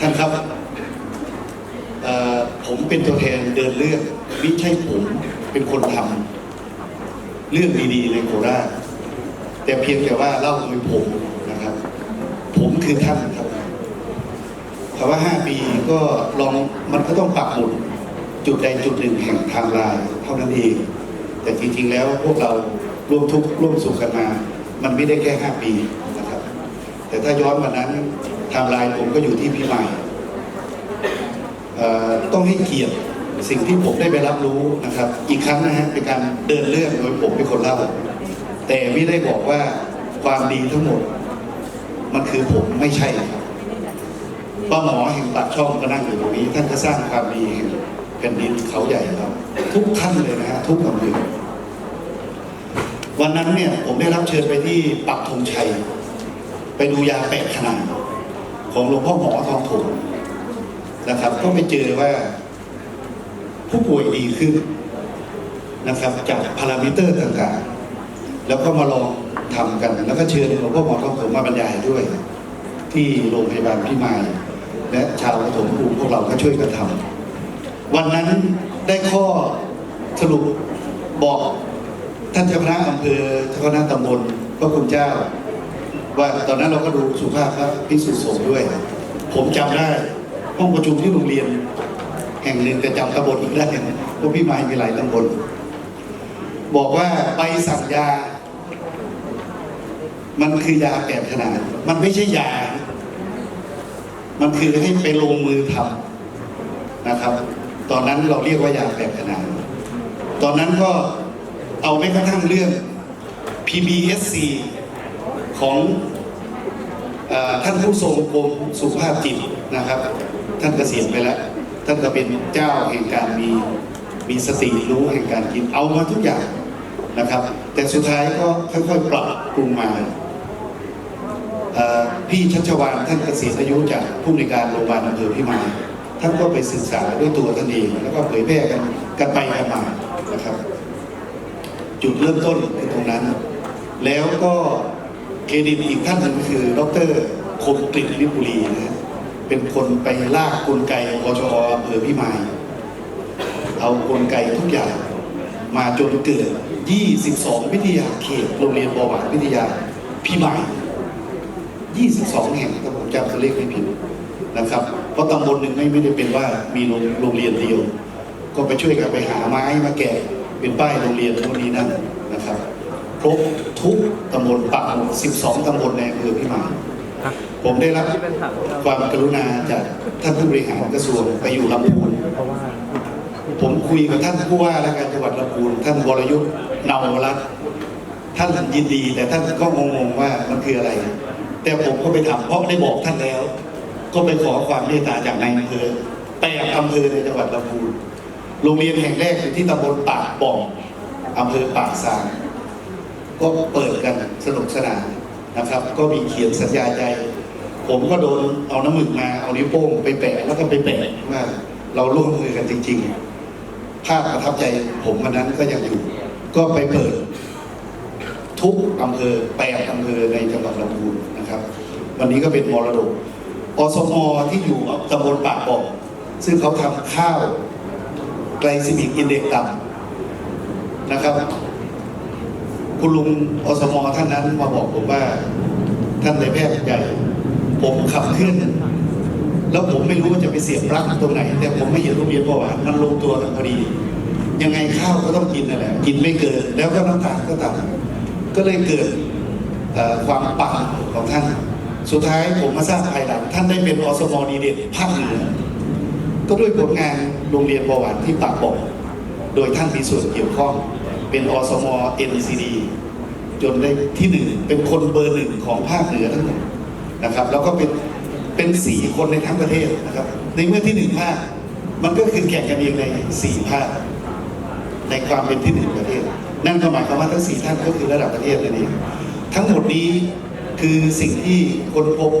ท่านครับผมเป็นตัวแทนเดินเรื่องไม่ใช่ผมเป็นคนทำเรื่องดีๆในโคราชแต่เพียงแต่ว่าเล่าโดยผมนะครับ ผมคือท่านครับคำว่าห้าปีก็ลองมันก็ต้องปรับหมุดจุดใดจุดหนึ่งแห่งทม์ไลน์เท่านั้นเอง แต่จริงๆแล้วพวกเราร่วมทุกข์ร่วมสุขกันมา มันไม่ได้แค่ห้าปีนะครับ แต่ถ้าย้อนวันนั้น ทม์ไลน์ผมก็อยู่ที่พี่ใหม่ต้องให้เกียรติสิ่งที่ผมได้ไปรับรู้นะครับ อีกครั้งนะฮะเป็นการเดินเรื่องโดยผมเป็นคนเล่าแต่ไม่ได้บอกว่าความดีทั้งหมด มันคือผมไม่ใช่ครับป้าหมอแห่งปากช่องก็นั่งอยู่ตรงนี้ท่านก็สร้างความดีแห่งแผ่นดินเขาใหญ่ครับ ทุกท่านเลยนะฮะทุกอำเภอวันนั้นเนี่ยผมได้รับเชิญไปที่ปักธงชัย ไปดูยาแปดขนาด ของหลวงพ่อหมอทองถมนะครับ ก็ไปเจอว่า ผู้ป่วยดีขึ้นนะครับ จากพารามิเตอร์ต่างๆ แล้วก็มาลองทำกัน แล้วก็เชิญหลวงพ่อหมอทองถมมาบรรยายด้วย ที่โรงพยาบาลพิมาย และชาวปฐมภูมิพวกเราก็ช่วยกันทำวันนั้นได้ข้อสรุปบอกท่านเจ้าคณะอำเภอเจ้าคณะตำบลพระคุณเจ้า ว่าตอนนั้นเราก็ดูสุภาพพระพิสุสงฆ์ด้วย ผมจำได้ห้องประชุมที่โรงเรียน แห่งหนึ่งแต่จำตำบลอีกได้เพราะพี่ไม้มีหลายตำบลบอกว่าใบสั่งยา มันคือยาแก้ขนาด มันไม่ใช่ยา มันคือให้ไปลงมือทำนะครับ ตอนนั้นเราเรียกว่ายาแก้ขนาด ตอนนั้นก็เอาไม่กระทั่งเรื่อง PBSC ของอท่านผู้ทรงกรมสุขภาพจิตนะครับ ท่านเกษียณไปแล้ว ท่านก็เป็นเจ้าแห่งการมีมีสติรู้แห่งการกินเอามาทุกอย่างนะครับ แต่สุดท้ายก็ค่อยๆปรับปรุงมาพี่ชัชวานท่านเกษียณอายุจากผู้ในการโรงพยาบาลอำเภอพิมายท่านก็ไปศึกษาด้วยตัวท่านเอง แล้วก็เผยแพร่กันกันไปกันมานะครับ จุดเริ่มต้นคือตรงนั้น แล้วก็ เครดิตอีกท่านหนึ่งคือ ดรคมกฤษลิบุรีนะเป็นคนไปลากกลไกอชออำเภอพิมายเอากลไกทุกอย่าง มาจนเกิด 22 วิทยาเขตโรงเรียนบวรวิทยาพิมาย22 แห่งถ้าผมจำตัวเลขไม่ผิดนะครับ เพราะตำบลหนึ่งไม่ไม่ได้เป็นว่ามีโรงงเรียนเดียว ก็ไปช่วยกันไปหาไม้มาแกะเป็นป้ายโรงเรียนโน่นนี้นั่นนะครับ ครบทุกตำบลปักหมุด12 ตำบลในอำเภอพิมายผมได้รับความกรุณาจากท่านผู้บริหารกระทรวงไปอยู่ลำพูนเพราะว่าผมคุยกับท่านผู้ว่าราชการจังหวัดลำพูนท่านวรยุทธ์เนาวรัตน์ท่านยินดี แต่ท่านก็งงๆว่ามันคืออะไร แต่ผมก็ไปทำเพราะได้บอกท่านแล้ว ก็ไปขอความเมตตาจากนายอำเภอแปดอำเภอในจังหวัดลำพูนโรงเรียนแห่งแรกอยู่ที่ตำบลปากบ่องอำเภอปากซาง ก็เปิดกันสนุกสนานนะครับ ก็มีเขียนสัญญาใจ ผมก็โดนเอาน้ำหมึกมาเอานิ้วโป้งไปแปะแล้วก็ไปแปะว่าเราร่วมมือกันจริง ๆ ภาพประทับใจผมวันนั้นก็ยังอยู่ ก็ไปเปิด ทุกอำเภอแปดอำเภอในจังหวัดลำพูนนะครับ วันนี้ก็เป็นมรดกอสมอที่อยู่ตำบลปากบ่อซึ่งเขาทำข้าวไกลซิมิกอินเด็กซ์ต่ำนะครับ คุณลุงอสมท่านนั้นมาบอกผมว่า ท่านนายแพทย์ใหญ่ ผมขับเคลื่อนแล้วผมไม่รู้ว่าจะไปเสียบปลั๊กตรงไหน แต่ผมไม่เห็นโรงเรียนเพราะว่ามันลงตัวกันพอดี ยังไงข้าวก็ต้องกินนั่นแหละ กินไม่เกิน แล้วก็น้ำตาลก็ต่ำก็เลยเกิดความปังของท่าน สุดท้ายผมมาทราบภายหลังท่านได้เป็นอสมดีเด่นภาคเหนือก็ด้วยผลงานโรงเรียนประวัติที่ปากบอกโดยท่านมีส่วนเกี่ยวข้อง เป็นอสม NCD จนได้ที่หนึ่งเป็นคนเบอร์หนึ่งของภาคเหนือทั้งหมดนะครับ แล้วก็เป็นเป็นสี่คนในทั้งประเทศนะครับ ในเมื่อที่หนึ่งภาค มันก็คือแข่งกันเองในสี่ภาค ในความเป็นที่หนึ่งประเทศ นั่นก็หมายความว่าทั้งสี่ท่านก็คือระดับประเทศนั่นเองทั้งหมดนี้คือสิ่งที่คนพบ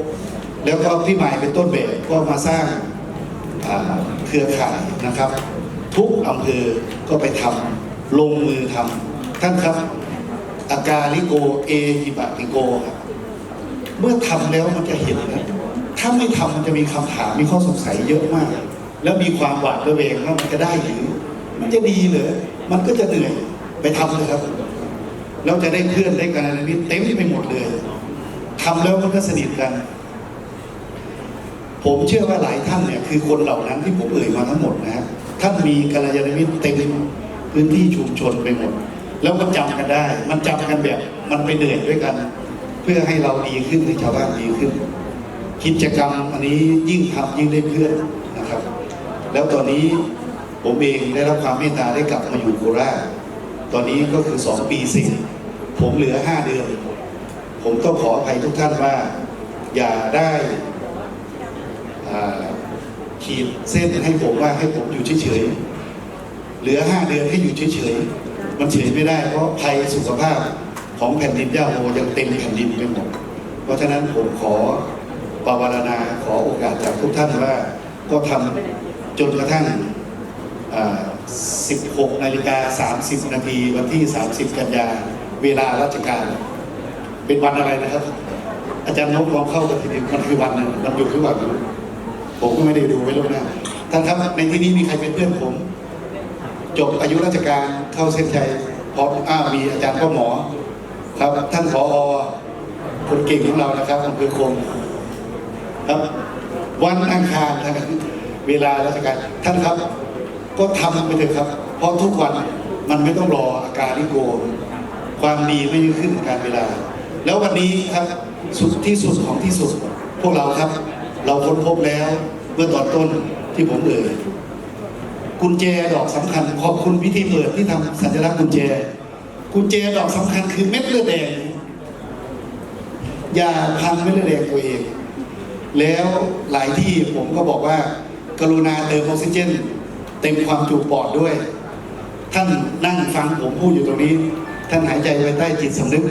แล้วก็พี่หมายเป็นต้นแบบก็มาสร้างเครือข่ายนะครับ ทุกอำเภอก็ไปทำ ลงมือทำท่านครับ อากาลิโกเอฮิบะติโกครับเมื่อทำแล้วมันจะเห็นนะถ้าไม่ทำมันจะมีคำถามมีข้อสงสัยเยอะมาก แล้วมีความหวาดระแวงว่ามันจะได้หรือ มันจะดีเหรอมันก็จะเหนื่อยไปทำเลยครับแล้วจะได้เพื่อนได้การนิมิเต็มไปหมดเลยทำแล้วมันก็สนิทกัน ผมเชื่อว่าหลายท่านเนี่ยคือคนเหล่านั้นที่ผมเอ่ยมาทั้งหมดนะฮะท่านมีกัลยาณมิตรเต็ม พื้นที่ชุมชนไปหมด แล้วก็จำกันได้ มันจำกันแบบ มันไปเหนื่อยด้วยกัน เพื่อให้เราดีขึ้นให้ชาวบ้านดีขึ้น กิจกรรมอันนี้ยิ่งทำยิ่งได้เพื่อนนะครับ แล้วตอนนี้ผมเองได้รับความเมตตาได้กลับมาอยู่โคราชตอนนี้ก็คือสองปีสิผมเหลือห้าเดือน ผมต้องขออภัยทุกท่านว่า อย่าได้ขีดเส้นให้ผมว่าให้ผมอยู่เฉยๆ เหลือห้าเดือนให้อยู่เฉยๆ มันเฉยไม่ได้เพราะภัยสุขภาพของแผ่นดินย่าโมยังเต็มแผ่นดินไปหมด เพราะฉะนั้นผมขอปวารณาขอโอกาสจากทุกท่านว่าก็ทำจนกระทั่ง 16 นาฬิกา 30 นาทีวันที่ 30 กันยา เวลาราชการ เป็นวันอะไรนะครับ อาจารย์นกลองเข้ากับทีนี้มันคือวันนึงมันอยู่ที่วันนึงผมก็ไม่ได้ดูไว้ล่วงหน้าท่านครับในที่นี้มีใครเป็นเพื่อนผม จบอายุราชการเข้าเส้นชัยพร้อมอ้าวมีอาจารย์พ่อหมอ ครับ ท่านผอคนเก่งของเรานะครับอำเภอคงครับ วันอังคารนะครับเวลาราชการท่านครับ ก็ทำไปเถอะครับ เพราะทุกวันมันไม่ต้องรออาการลิโกความดีไม่ได้ขึ้นกับการเวลา แล้ววันนี้ครับสุดที่สุดของที่สุด พวกเราครับ เราค้นพบแล้วเมื่อตอนต้นที่ผมเอ่ย กุญแจดอกสำคัญ ขอบคุณพิธีเปิดที่ทำสัญลักษณ์กุญแจ กุญแจดอกสำคัญคือเม็ดเลือดแดงอย่าพังเม็ดเลือดแดงตัวเอง แล้วหลายที่ผมก็บอกว่า กรุณาเติมออกซิเจน เต็มความจุปอดด้วย ท่านนั่งฟังผมพูดอยู่ตรงนี้ ท่านหายใจไว้ใต้จิตสำนึก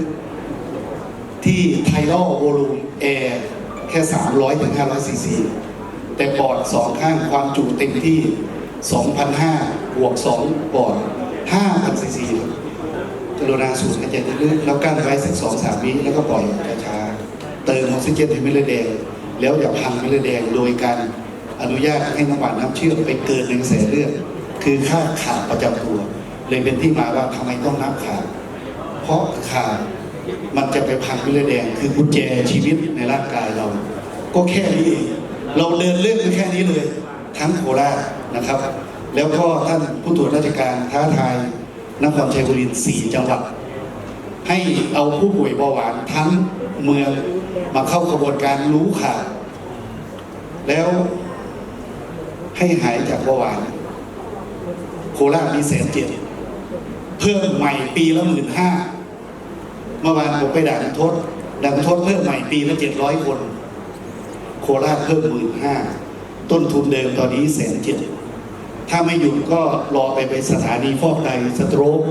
ที่ไทรอลโวลูมแอร์แค่ 300ถึง500ซีซีแต่ปอดสองข้างความจุเต็มที่ 2,500บวก2ปอด5,000ซีซีกรุณาสูดหายใจลึกๆแล้วกั้นไว้สักสองสามวิแล้วก็ปล่อยช้าๆเติมออกซิเจนให้เม็ดเลือดแดง แล้วอย่าพังเม็ดเลือดแดงโดยการอนุญาตให้น้ำหวานน้ำเชื่อมไปเกินในกระแสเลือดคือค่าขาดประจำตัว เลยเป็นที่มาว่าทำไมต้องนับขาดเพราะขาดมันจะไปพังเม็ดเลือดแดง คือกุญแจชีวิตในร่างกายเรา ก็แค่นี้เองเราเดินเรื่องแค่นี้เลย ทั้งโคราช นะครับ แล้วก็ท่านผู้ตรวจราชการท้าทายนครชัยบุรีสี่จังหวัด ให้เอาผู้ป่วยเบาหวานทั้งเมืองมาเข้ากระบวนการรู้ข่าวแล้วให้หายจากเบาหวาน โคราชมีแสนเจ็ดเพิ่มใหม่ปีละหมื่นห้าเมื่อวานผมไปด่านทศด่านทศเพิ่มใหม่ปีละเจ็ดร้อยคน โคราชเพิ่มหมื่นห้าต้นทุนเดิมตอนนี้แสนเจ็ด ถ้าไม่หยุดก็รอไปไปสถานีฟอกไตสโตรก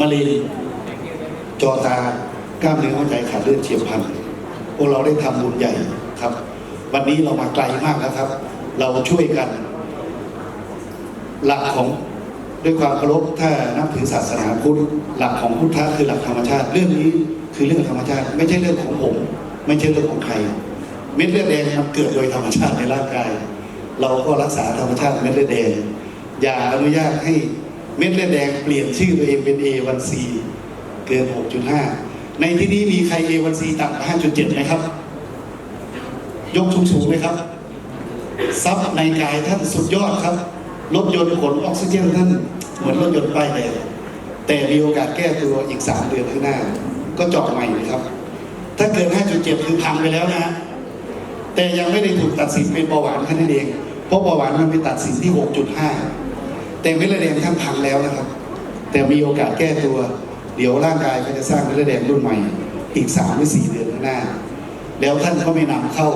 มะเร็งจอตากล้ามเนื้อหัวใจขาดเลือดเฉียบพลันพวกเราได้ทำบุญใหญ่ครับ วันนี้เรามาไกลมากแล้วครับ เราช่วยกัน หลักของด้วยความเคารพถ้านับถือศาสนาพุทธหลักของพุทธะคือหลักธรรมชาติ เรื่องนี้คือเรื่องธรรมชาติ ไม่ใช่เรื่องของผม ไม่ใช่เรื่องของใคร เม็ดเลือดแดงมันเกิดโดยธรรมชาติในร่างกาย เราก็รักษาธรรมชาติเม็ดเลือดแดง อย่าอนุญาตให้เม็ดเลือดแดงเปลี่ยนชื่อตัวเองเป็น A1C เกิน 6.5 ในที่นี้มีใคร A1C ต่ำกว่า5.7ไหมครับ ยกสูงๆเลยครับ ซับในกายท่านสุดยอดครับ รถยนต์ขนออกซิเจนท่านเหมือนรถยนต์ป้ายแดงแต่มีโอกาสแก้ตัวอีก 3 เดือนข้างหน้า ก็เจาะใหม่เลยครับ ถ้าเกิน 5.7 คือพังไปแล้วนะฮะแต่ยังไม่ได้ถูกตัดสินเป็นเบาหวานแค่นั้นเอง เพราะเบาหวานมันไปตัดสินที่ 6.5 แต่เม็ดเลือดแดงท่านพังแล้วนะครับ แต่มีโอกาสแก้ตัว เดี๋ยวร่างกายก็จะสร้างเม็ดเลือดแดงรุ่นใหม่ อีก3หรือ4เดือนข้างหน้า แล้วท่านก็ไม่นำเข้า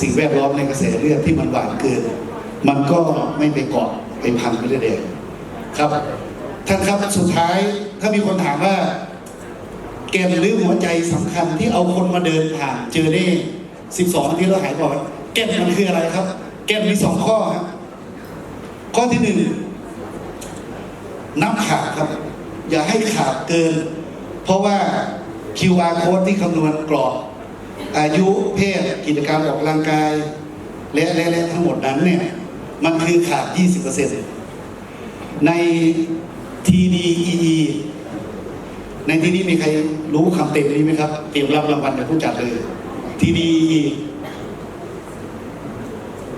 สิ่งแวดล้อมในกระแสเลือดที่มันหวานเกิน มันก็ไม่ไปเกาะไปพันไปเรื่อยๆครับ ท่านครับสุดท้ายถ้ามีคนถามว่าแกนหรือหัวใจสำคัญที่เอาคนมาเดินผ่านเจอได้ 12นาทีแล้วหายก่อนแกนมันคืออะไรครับ แกนมีสองข้อครับ ข้อที่หนึ่งน้ำขาดครับ อย่าให้ขาดเกิน เพราะว่า QR code ที่คำนวณกรอบอายุเพศกิจกรรมออกกำลังกาย และและและทั้งหมดนั้นเนี่ย มันคือขาด 20%ใน TDEE ในที่นี้มีใครรู้คำเต็มนี้ไหมครับ เตรียมรับรางวัลจากผู้จัดเลย TDEE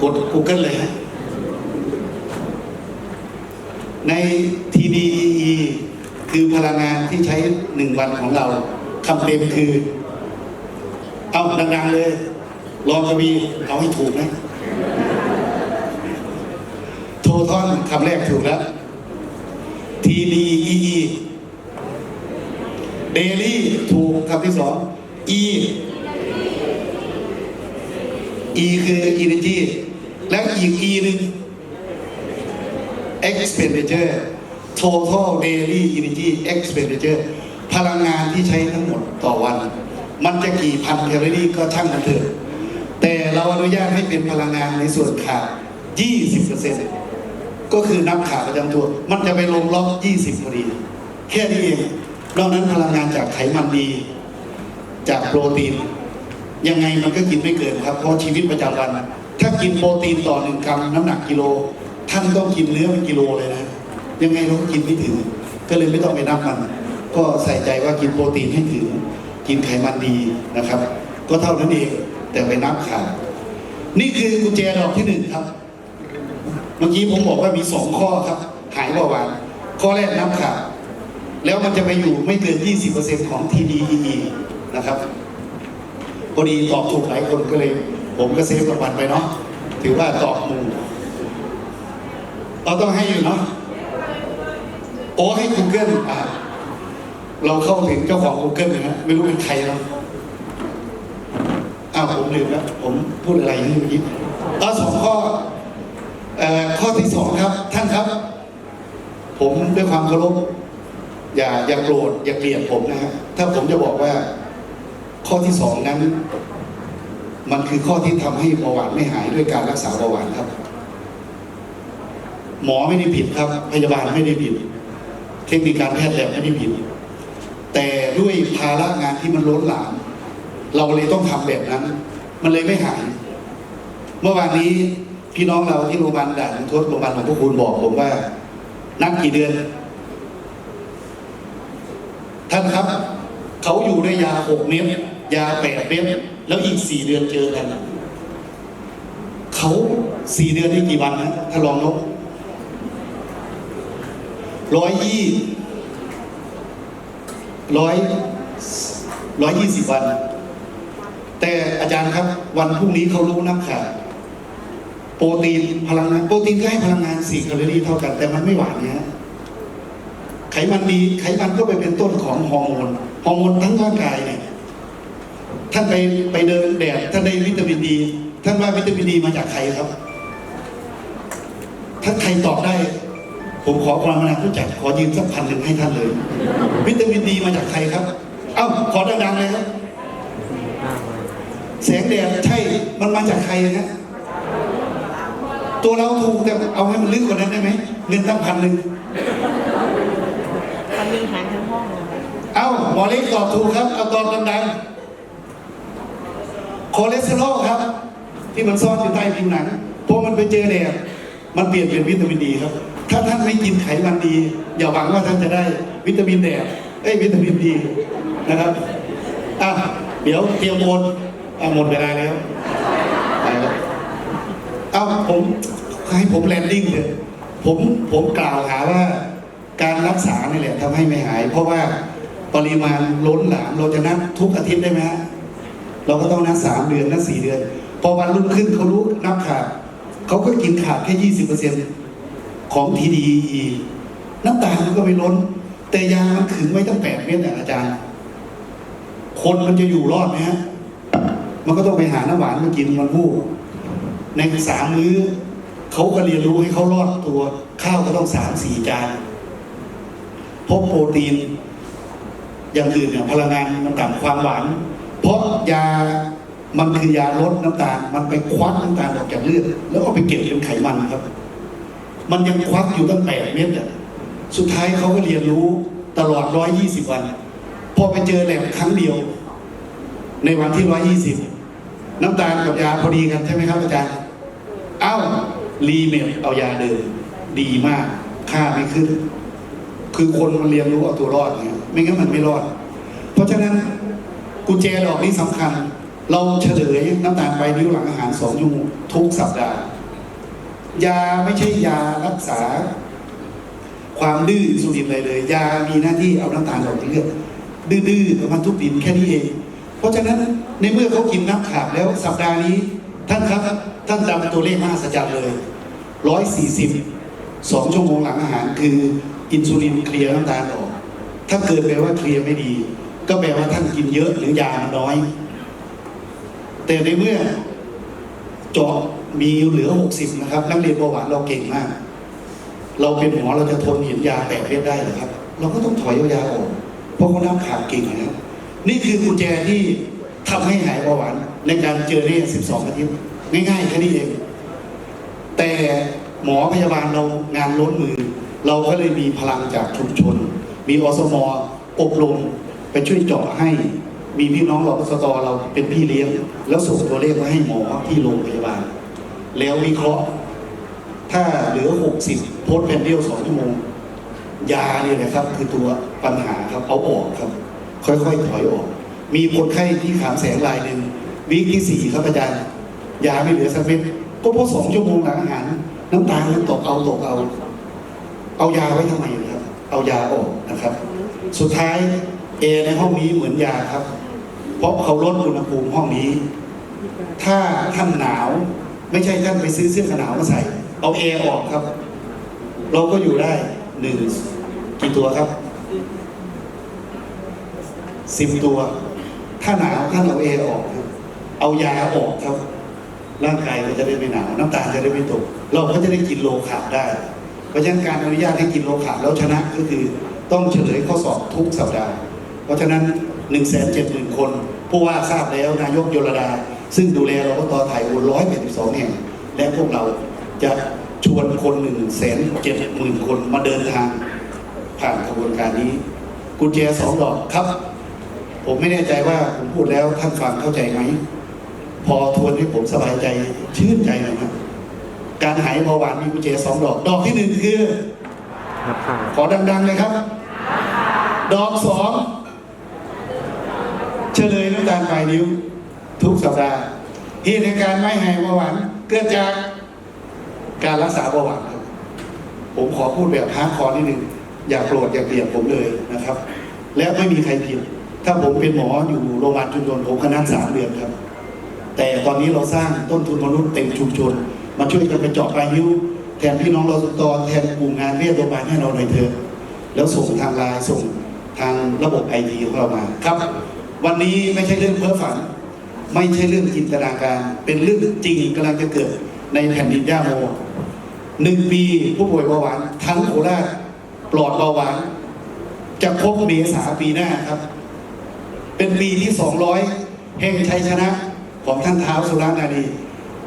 กด Google เลยฮะ ใน TDEE คือพลังงานที่ใช้หนึ่งวันของเราคำเต็มคือ เอาดังๆเลยลองกบีเอาให้ถูกนะ โททอนคำแรกถูกแล้ว TDEE Daily ถูกคำที่สอง E E คือ Energy แล้วอีก E หนึ่ง expenditure total daily energy expenditure พลังงานที่ใช้ทั้งหมดต่อวัน มันจะกี่พันแคลอรี่ก็ช่างมันเถอะแต่เราอนุญาตให้เป็นพลังงานในส่วนขาด 20%ก็คือน้ำขาดประจำตัว มันจะไปลงล็อก 20พอดี แค่นี้เองนอกนั้นพลังงานจากไขมันดี จากโปรตีน ยังไงมันก็กินไม่เกินครับ เพราะชีวิตประจำวัน ถ้ากินโปรตีนต่อหนึ่งกรัมน้ำหนักกิโล ท่านต้องกินเนื้อเป็นกิโลเลยนะ ยังไงเราก็กินไม่ถึง ก็เลยไม่ต้องไปนับมัน ก็ใส่ใจว่ากินโปรตีนให้ถึง กินไขมันดีนะครับ ก็เท่านั้นเองแต่ไปนับขาดนี่คือกุญแจดอกที่หนึ่งครับ เมื่อกี้ผมบอกว่ามีสองข้อครับ หายเบาหวานข้อแรกน้ำขาดแล้วมันจะไปอยู่ไม่เกิน 20%ของ TDEE นะครับพอดีตอบถูกหลายคนก็เลย ผมก็เซฟรางวัลไปเนาะถือว่าตอบหมู เราต้องให้อยู่เนาะโอ้ให้ Google อะเราเข้าถึงเจ้าของ Google เลยนะไม่รู้เป็นใครแล้วอ้าวผมลืมแล้ว ผมพูดอะไรนี่เมื่อกี้เอาสองข้อเอ่อข้อที่สองครับ ท่านครับ ผมด้วยความเคารพอย่าอย่าโกรธอย่าเกลียดผมนะฮะถ้าผมจะบอกว่า ข้อที่สองนั้น มันคือข้อที่ทำให้เบาหวานไม่หายด้วยการรักษาเบาหวานครับ หมอไม่ได้ผิดครับ พยาบาลไม่ได้ผิด เทคนิคการแพทย์แบบไม่ได้ผิด แต่ด้วยภาระงานที่มันล้นหลาม เราเลยต้องทำแบบนั้น มันเลยไม่หาย เมื่อวานนี้พี่น้องเราที่โรงพยาบาลด่านทศโรงพยาบาลของพวกคุณบอกผมว่า นับกี่เดือน ท่านครับ เขาอยู่ด้วยยาหกเม็ดยาแปดเม็ดแล้วอีกสี่เดือนเจอกัน เขาสี่เดือนได้กี่วันนะถ้าลองนก ร้อยยี่ร้อยร้อยยี่สิบวัน แต่อาจารย์ครับ วันพรุ่งนี้เขารู้น้ำขาดโปรตีนพลังงานโปรตีนก็ให้พลังงานสี่แคลอรี่เท่ากัน แต่มันไม่หวานเนี่ยไขมันดีไขมันก็ไปเป็นต้นของฮอร์โมนฮอร์โมนทั้งร่างกายเนี่ยท่านไปไปเดินแดดท่านได้วิตามินดี ท่านว่าวิตามินดีมาจากใครครับถ้านใครตอบได้ ผมขอความกรุณาผู้จัดขอยืมสักพันหนึ่งให้ท่านเลย วิตามินดีมาจากใครครับ เอ้าขอดังๆเลยครับแสงแดดใช่มันมาจากใครนะตัวเราถูกแต่เอาให้มันลึกกว่านั้นได้ไหมเงินตั้งพันหนึ่งมันมีหารทั้งห้องเลยเอ้าหมอเล็กตอบถูกครับ เอาตอบดังๆคอเลสเตอรอลครับ ที่มันซ่อนอยู่ใต้ผิวหนังพอมันไปเจอแดดมันเปลี่ยนเป็นวิตามินดีครับ ถ้าท่านไม่กินไขมันดี อย่าหวังว่าท่านจะได้วิตามินแดดเอ้ยวิตามินดีนะครับอะเดี๋ยวเตรียมโอนอะหมดเวลาแล้วไปแล้วเอาผมให้ผมแลนดิ้งเลยผมผมกล่าวหาว่าการรักษานี่แหละทำให้ไม่หาย เพราะว่าปริมาณล้นหลามเราจะนับทุกอาทิตย์ได้ไหมฮะเราก็ต้องนับสามเดือนนับสี่เดือน พอวันรุ่งขึ้นเขารู้นับขาดเขาก็กินขาดแค่ยี่สิบเปอร์เซ็นต์ ของ TDE น้ำตาลมันก็ไม่ล้น แต่ยามันขึงไว้ตั้งแปดเม็ดอะอาจารย์ คนมันจะอยู่รอดไหมฮะมันก็ต้องไปหาน้ำหวานมากินมันพูดในสามมื้อเขาก็เรียนรู้ให้เขารอดตัว ข้าวก็ต้องสามสี่จานพราะโปรตีน อย่างอื่นเนี่ยพลังงานมันต่ำความหวานเพราะยามันคือยาลดน้ำตาล มันไปควักน้ำตาลออกจากเลือดแล้วเอาไปเก็บเป็นไขมันครับ มันยังควักอยู่ตั้งแปดเม็ดอะสุดท้ายเขาก็เรียนรู้ตลอดร้อยยี่สิบวัน พอไปเจอแหลบครั้งเดียว ในวันที่ร้อยยี่สิบน้ำตาลกับยาพอดีกันใช่ไหมครับอาจารย์เอ้ารีเมทเอายาเดิมดีมากค่าไม่ขึ้น คือคนมันเรียนรู้เอาตัวรอดไงไม่งั้นมันไม่รอด เพราะฉะนั้นกุญแจดอกนี้สำคัญ เราเฉลยน้ำตาลไปนิ้วหลังอาหารสองชั่ทุกสัปดาห์ ยาไม่ใช่ยารักษา ความดื้ออินซูลินอะไรเลย ยามีหน้าที่เอาน้ำตาลออกจากเลือดดื้อๆประมาณทุกดินแค่นี้เอง เพราะฉะนั้นในเมื่อเขากินน้ำขาดแล้วสัปดาห์นี้ ท่านครับท่านจำตัวเลขมหัศจรรย์เลยร้อยสี่สิบสองชั่วโมงหลังอาหารคืออินซูลินเคลียร์น้ำตาลออก ถ้าเกิดแปลว่าเคลียร์ไม่ดี ก็แปลว่าท่านกินเยอะหรือยามันน้อย แต่ในเมื่อ เจาะมีเหลือ 60 นะครับ นักเรียนเบาหวานเราเก่งมาก เราเป็นหมอเราจะทนเห็นยาแปดเม็ดได้เหรอครับ เราก็ต้องถอยยาออก เพราะเขาน้ำขาดเก่งนะครับนี่คือกุญแจที่ทำให้หายเบาหวานในการเจอเนี่ย12อาทิตย์ง่ายๆแค่นี้เอง แต่หมอพยาบาลเรางานล้นมือ เราก็เลยมีพลังจากชุมชน มีอสมอบรมไปช่วยเจาะให้ มีพี่น้องรปสตเราเป็นพี่เลี้ยง แล้วส่งตัวเลขมาให้หมอที่โรงพยาบาล แล้ววิเคราะห์ ถ้าเหลือ 60 โพสต์แพนเดียลสองชั่วโมง ยาเนี่ยนะครับ คือตัวปัญหาครับเอาออกครับ ค่อยๆถอยออก มีคนไข้ที่ขามแสงรายหนึ่งวีคที่สี่ครับอาจารย์ยาไม่เหลือสักเม็ดก็พราะสองชั่วโมงหลังอาหารน้ำตาลมันตกเอาตกเอา เอายาไว้ทำไมครับ เอายาออกนะครับ สุดท้ายเอในห้องนี้เหมือนยาครับ เพราะเขาลดอุณหภูมิห้องนี้ ถ้าท่านหนาว ไม่ใช่ท่านไปซื้อเสื้อกันหนาวมาใส่ เอาแอร์ออกครับ เราก็อยู่ได้หนึ่งกี่ตัวครับสิบตัว ถ้าหนาวท่านเอาแอร์ออกครับเอายาออกครับ ร่างกายก็จะได้ไม่หนาว น้ำตาลจะได้ไม่ตก เราก็จะได้กินโลคาบได้ เพราะฉะนั้นการอนุญาตให้กินโลคาบแล้วชนะก็คือต้องเฉลยข้อสอบทุกสัปดาห์ เพราะฉะนั้น 1นึ่งแสนเจ็ดหมื่นคน ผู้ว่าทราบแล้วนายกโยลดา ซึ่งดูแลเราก็ต่อไทยโอนร้อยแปดสิบสองแห่งและพวกเราจะชวนคนหนึ่งแสนเจ็ดหมื่นคนมาเดินทางผ่านกระบวนการนี้กุญแจสองดอกครับ ผมไม่แน่ใจว่าผมพูดแล้วท่านฟังเข้าใจไหม พอทวนให้ผมสบายใจชื่นใจหน่อยครับการหายเบาหวานมีกุญแจสองดอก ดอกที่หนึ่งคือนับข่าวขอดังๆเลยครับ ดอกสอง เฉลยน้ำตาลปลายนิ้ว ทุกสัปดาห์เหตุการไม่หายเบาหวานเกิดจากการรักษาเบาหวานครับผมขอพูดแบบฮาร์ดคอร์นิดนึงอย่าโกรธอย่าเกลียดผมเลยนะครับ แล้วไม่มีใครผิดถ้าผมเป็นหมออยู่โรงพยาบาลชุมชนผมคณะสามเดือนครับ แต่ตอนนี้เราสร้างต้นทุนมนุษย์เต็มชุมชน มาช่วยกันไปเจาะปลายนิ้วแทนพี่น้องเราตอแทนกลุ่มงานเรียกโรงพยาบาลให้เราหน่อยเถอะแล้วส่งทางไลน์ส่งทางระบบไอทีของเรามาครับ วันนี้ไม่ใช่เรื่องเพ้อฝัน ไม่ใช่เรื่องจินตนาการ เป็นเรื่องจริงกำลังจะเกิดในแผ่นดินย่าโมหนึ่งปีผู้ป่วยเบาหวานทั้งโคราชปลอดเบาหวาน จะครบเมษาปีหน้าครับ เป็นปีที่ 200แห่งชัยชนะของท่านเท้าวสุรานารี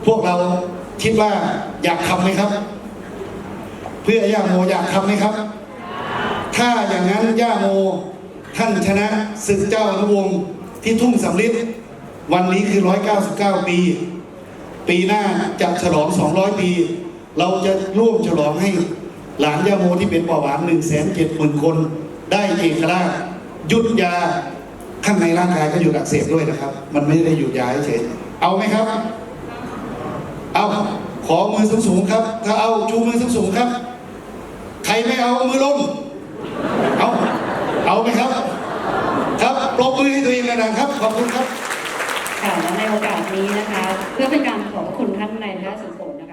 พวกเราคิดว่าอยากทำไหมครับ เพื่อย่าโมอยากทำไหมครับ ถ้าอย่างนั้นย่าโม ท่านชนะศึกเจ้าอนุวงศ์ที่ทุ่งสำลิดวันนี้คือ 199 ปี ปีหน้าจะฉลอง 200 ปี เราจะร่วมฉลองให้หลานย่าโมที่เป็นเบาหวาน 1 7 0 0 0 0 คน ได้เอกราชหยุดยาข้างในร่างกายก็หยุดอักเสบด้วยนะครับ มันไม่ได้หยุดยาเฉยเอาไหมครับ เอาขอมือสูงๆครับ ถ้าเอาชูมือสูงๆครับ ใครไม่เอามือลงเอา เอาไหมครับ ครับปรบมือให้ตัวเองเลยนะครับ ขอบคุณครับ ค่ะและในโอกาสนี้นะคะ เพื่อเป็นการขอบพระคุณท่านนายแพทย์สุพลนะคะ